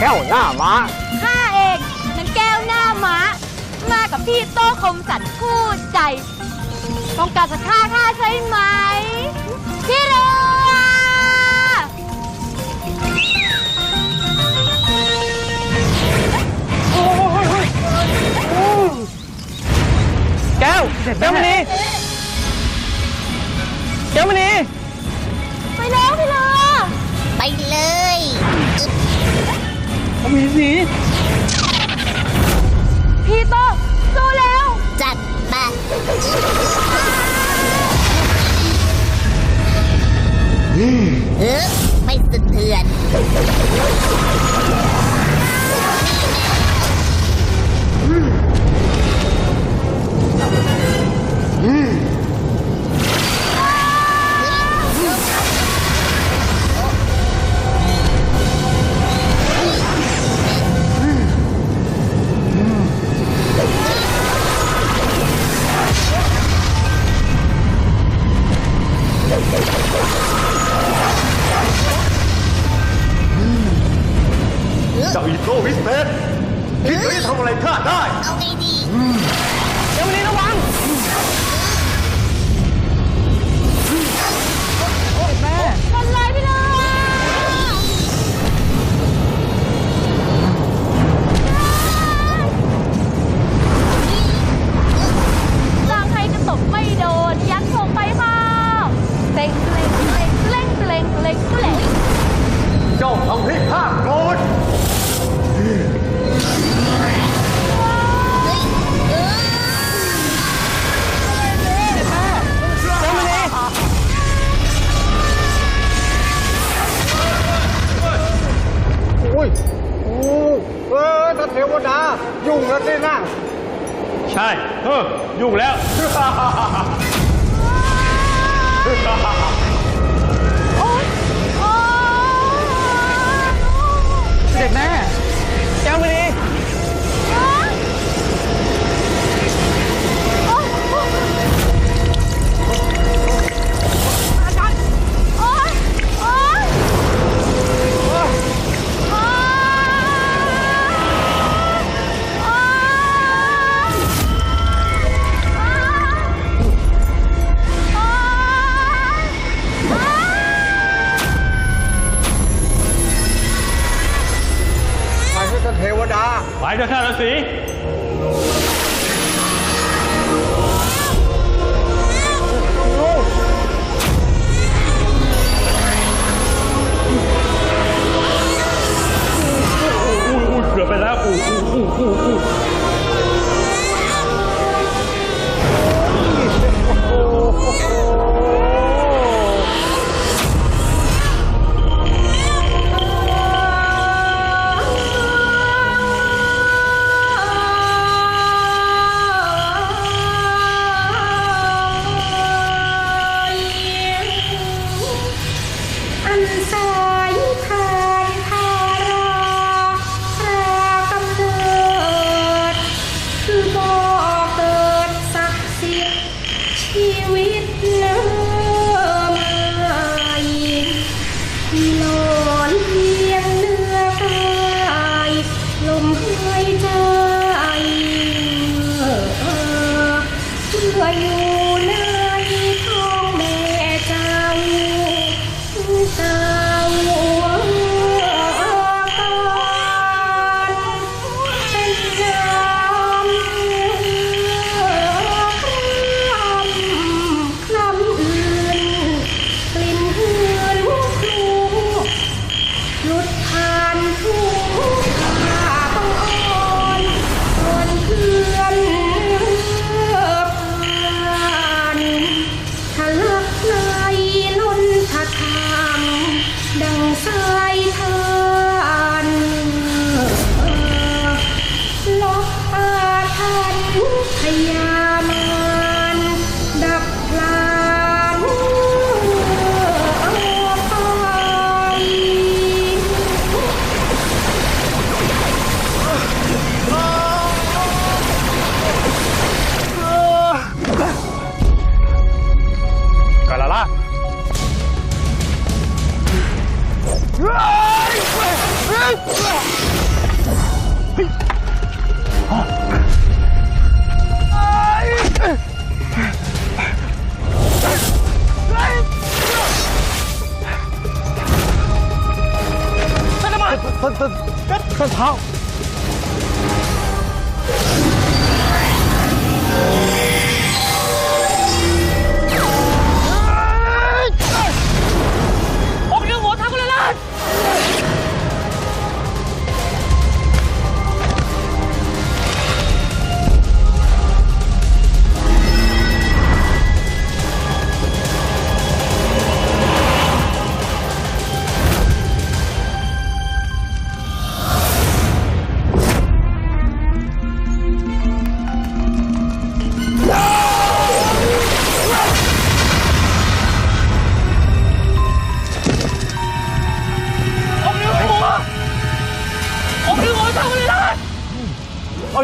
แก้วหน้าม้าข้าเองนางแก้วหน้าม้า มากับพี่โต้คมสันคู่ใจ ต้องการจะฆ่าข้าใช่ไหม พี่เรือแก้วแก้วมณีแก้วมณีไปแล้วพี่เรือไเขามีสีพี่โต้สู้แล้ว จัดมาเออไม่สะเทือน เจ้าทำให้ข้าโกรธอุ้ยโอ้เออท่านเทวดา ยุ่งแล้วสินะ ใช่ เออ ยุ่งแล้ว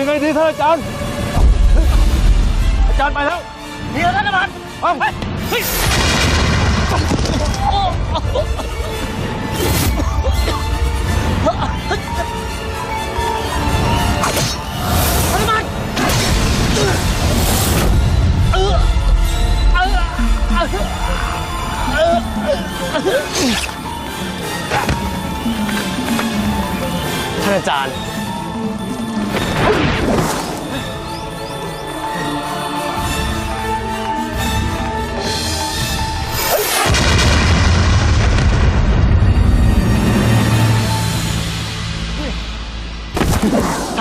ยังไงดีท่านอาจารย์ อาจารย์ไปแล้วเดี๋ยวท่านน้ำมันเอ้าไปเฮ้ยท่านน้ำมันเออเออเออท่านอาจารย์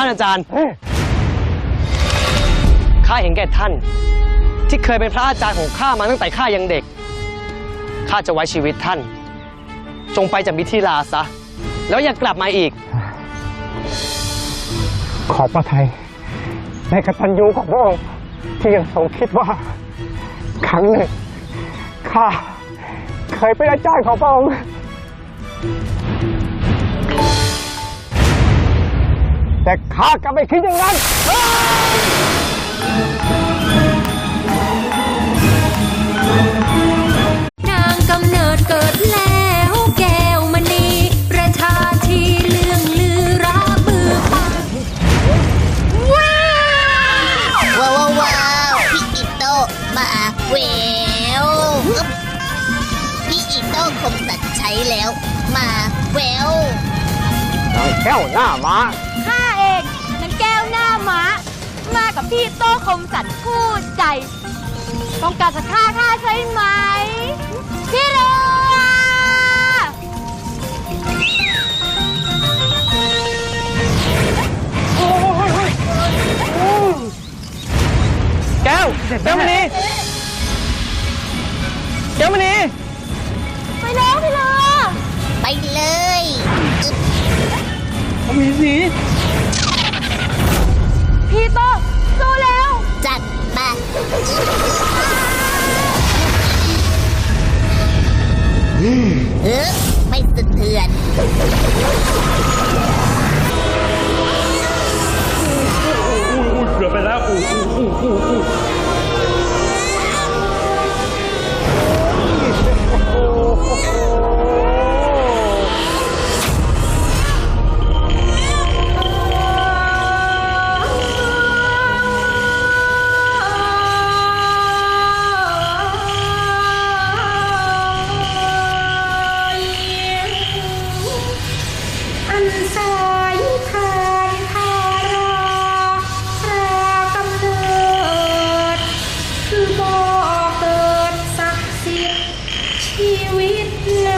อาจารย์ ข้าเห็นแก่ท่าน ที่เคยเป็นพระอาจารย์ของข้ามาตั้งแต่ข้ายังเด็ก ข้าจะไว้ชีวิตท่าน จงไปจากมิถิลาซะ แล้วอย่ากลับมาอีก ขอบพระทัยในกตัญญูของพระองค์ที่ยังทรงคิดว่า ครั้งหนึ่งข้าเคยเป็นอาจารย์ของพระองค์ แต่ข้ากลับไม่คิดอย่างนั้น นางกำเนิดเกิดแล้วแก้วมณีประชาชีเรื่องลือราบือปากว้าวว้าวว้าวพี่อิโต้มาเวลอึ๊บพี่อิโต้คมสันใช้แล้ว มาเวลแก้วหน้าม้า กับพี่โต้คมสันคู่ใจ ต้องการจะฆ่าข้าใช่ไหม พี่เรือ เออไม่สะเทือนอุ้ยอุ้ยเกือบไปแล้วอู้อู้อู้อู้อู้ไปเถอะ We. love.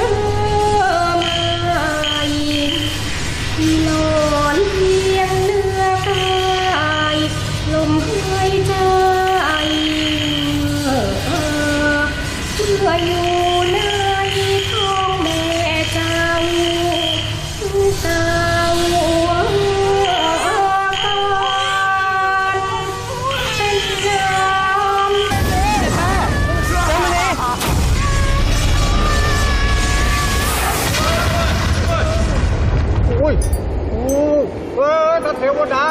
เทวดา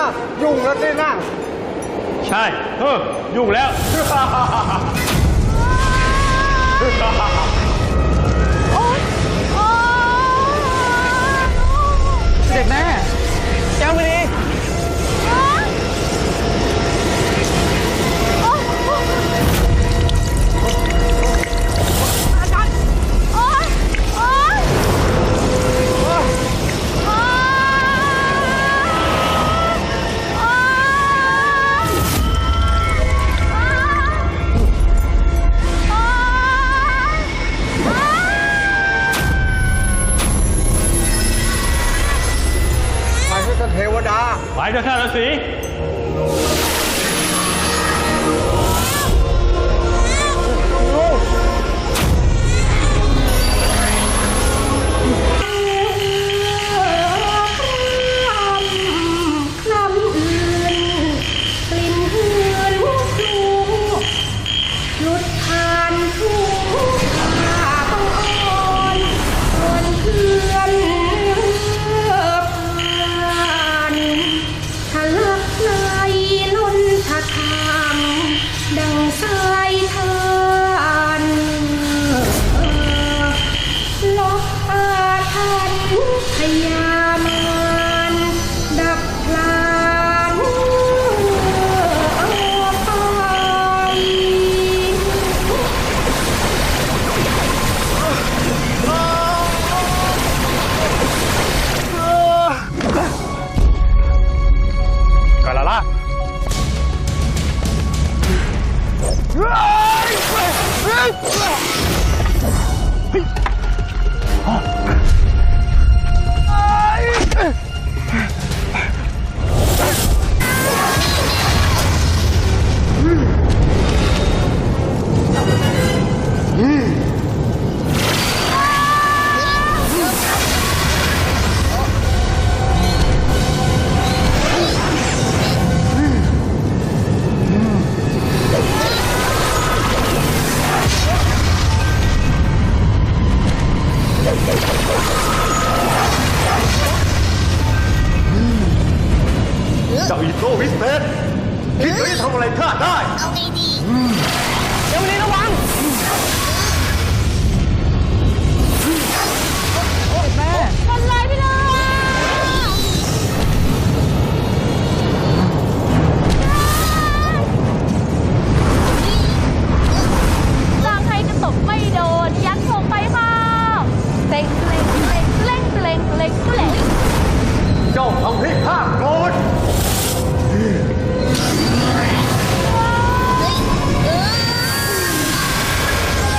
ยุ่งแล้วดินะ ใช่เออยุ่งแล้ว เด็กแม่ ข้าฤาษี